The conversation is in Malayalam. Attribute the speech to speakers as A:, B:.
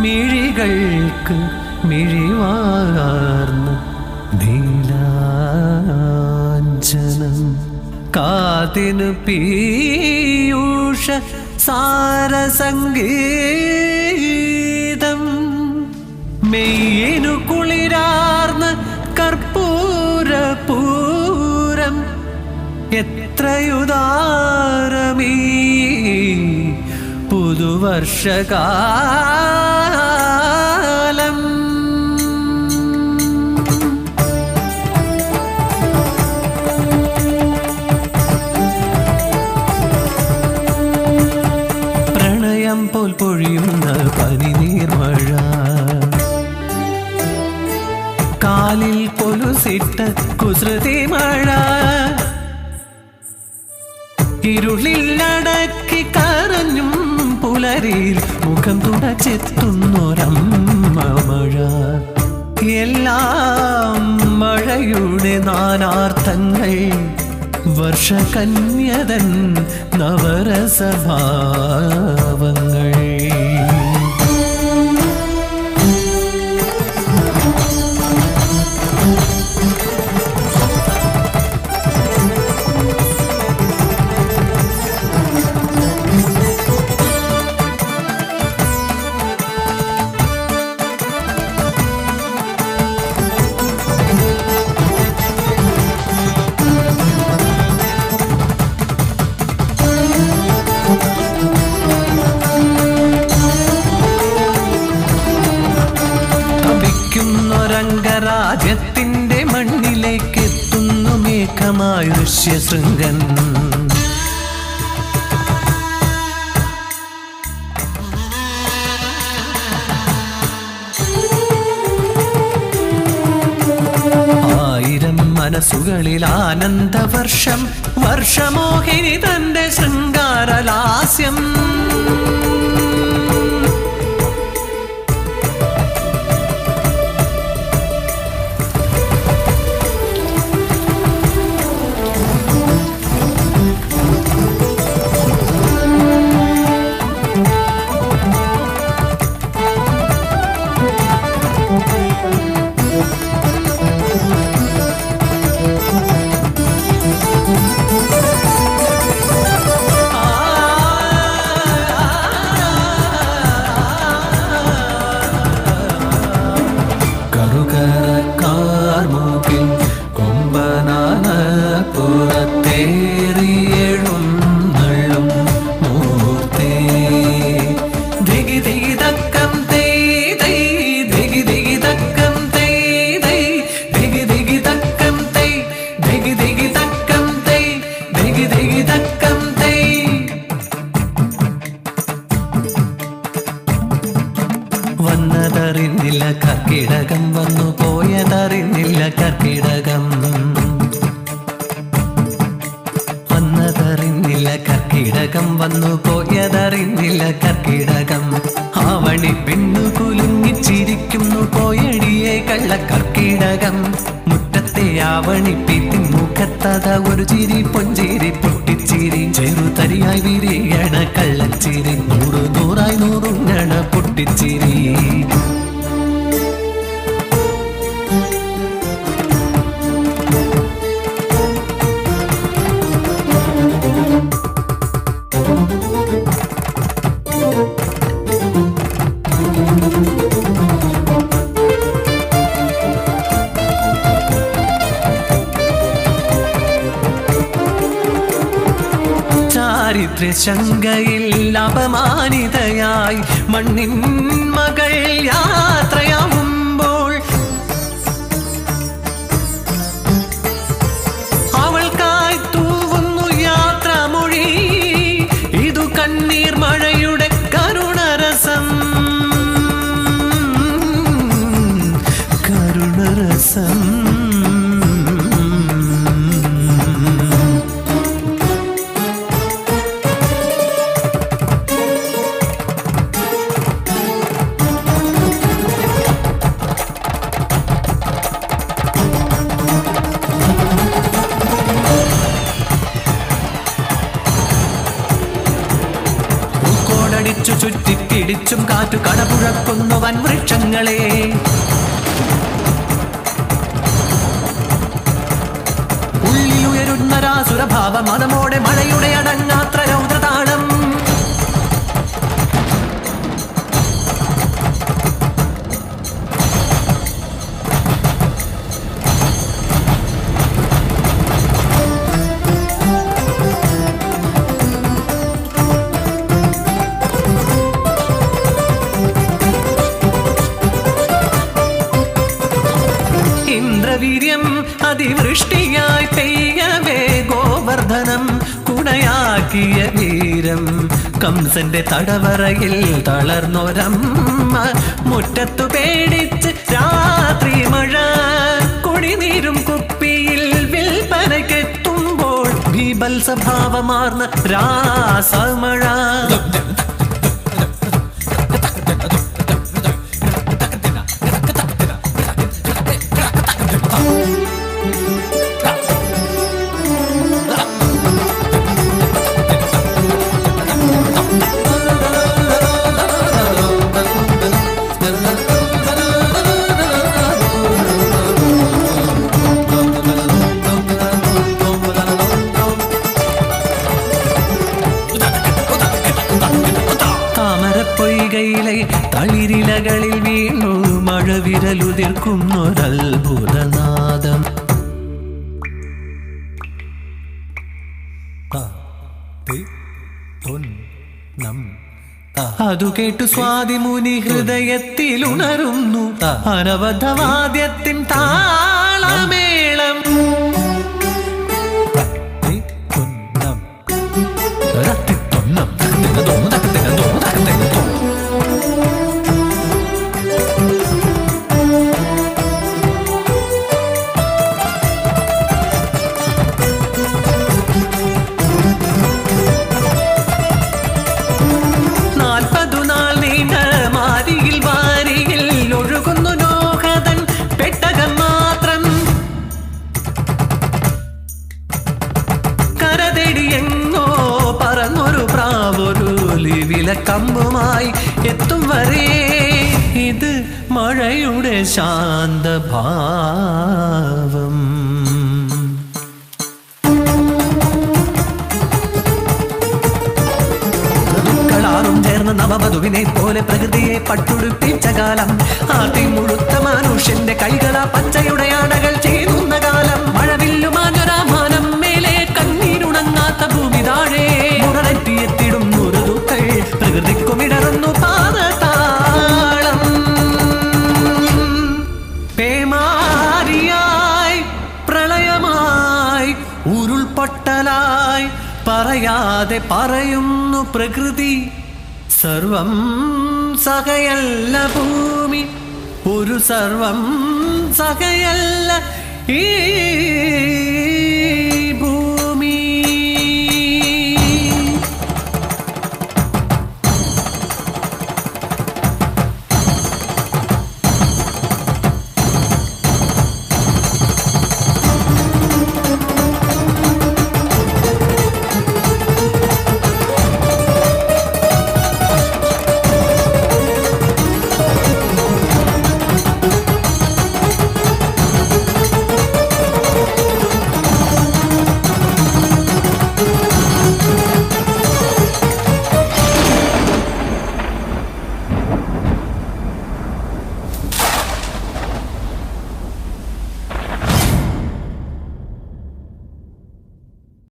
A: മിഴികൾക്ക് മിഴിവാർന്ന് നീലാഞ്ചനം കാതിനു പീയൂഷ സാരസംഗീതം. മെയ്യനു കുളിരാർന്ന് കർപ്പൂരപൂരം. എത്രയുദാരമീ പുതുവർഷകാലം. പ്രണയം പോൽ പൊഴിയുന്ന പനിനീർമഴ കാലിൽ കൊലുസിട്ട കുസൃതി മഴ. ഇരുളിൽ നടക്കി കരഞ്ഞും പുലരിയിൽ മുഖം തുടച്ചെത്തുന്നൊരമ്മ മഴ. എല്ലാം മഴയുടെ നാനാർത്ഥങ്ങൾ. വർഷകന്യതൻ നവരസഭാവങ്ങൾ. തപിക്കുന്നൊരംഗരാജ്യത്തിന്റെ മണ്ണിലേക്ക് എത്തുന്നു മേഘമായ ഋഷ്യശൃംഗൻ മനസ്സുകളിൽ ആനന്ദവർഷം വർഷമോഹിനി തന്റെ ശൃംഗാരലാസ്യം. വന്നതറിഞ്ഞില്ല കർക്കിടകം വന്നു പോയതറിഞ്ഞില്ല കർക്കിടകം. വന്നതറിഞ്ഞില്ല കർക്കിടകം വന്നു പോയതറിഞ്ഞില്ല കർക്കിടകം. ആവണി പെണ്ണു കുലുങ്ങിച്ചിരിക്കുന്നു പോയടിയെ കള്ള കർക്കിടകം. മുറ്റത്തെ ആവണി പീത്തിൻ മുഖത്തത ഒരു ചിരി പൊഞ്ചിരി പൊട്ടിച്ചിരി. ചെറുതരിയായി വിരിയണ കള്ളച്ചിരി. നൂറ് നൂറായി നൂറുങ്ങണ പൊട്ടിച്ചിരി ചാരിത്ര ശങ്കയിൽ അപമാനിതയായി മണ്ണിൻ മകൾ യാത്രയാവുമ്പോൾ കടപുഴക്കുന്നു വൻവൃക്ഷങ്ങളെ ഉള്ളിലുയരുന്ന രാസുരഭാവ മതമോടെ മഴയുടെ അടങ്ങാത്ര രൗദ്രതാളം അതിവൃഷ്ടിയായി പെയ്യവേ ഗോവർദ്ധനം കുണയാക്കിയ വീരം. കംസന്റെ തടവറയിൽ തളർന്നൊരമ്മ മുറ്റത്തു പേടിച്ച് രാത്രി മഴ. കുടിനീരും കുപ്പിയിൽ വിൽപ്പനയ്ക്കെത്തുമ്പോൾ ഭീബൽസഭാവമാർന്ന രാസമഴ. താമരപ്പൊയ്കയിലെ തളിരിലകളിൽ വീണു. മഴവിരലുതിർക്കുന്നൊരത്ഭുതനാദം. അതു കേട്ടു സ്വാതിമുനി ഹൃദയത്തിൽ ഉണരുന്നു അനവധവാദ്യത്തിൻ താളമേളം വിലക്കമ്പുമായി എത്തും വരെ ഇത് മഴയുടെ ശാന്തഭാവം. നവവധുവിനെ പോലെ പ്രകൃതിയെ പട്ടുടുപ്പിച്ച കാലം. ആദ്യം മുഴുത്ത മനുഷ്യന്റെ കൈകളാ പച്ചയുടെ ആടകൾ ചെയ്യുന്ന പറയുന്നു പ്രകൃതി. സർവം സഹയല്ല ഭൂമി. ഒരു സർവം സഹയല്ല ഈ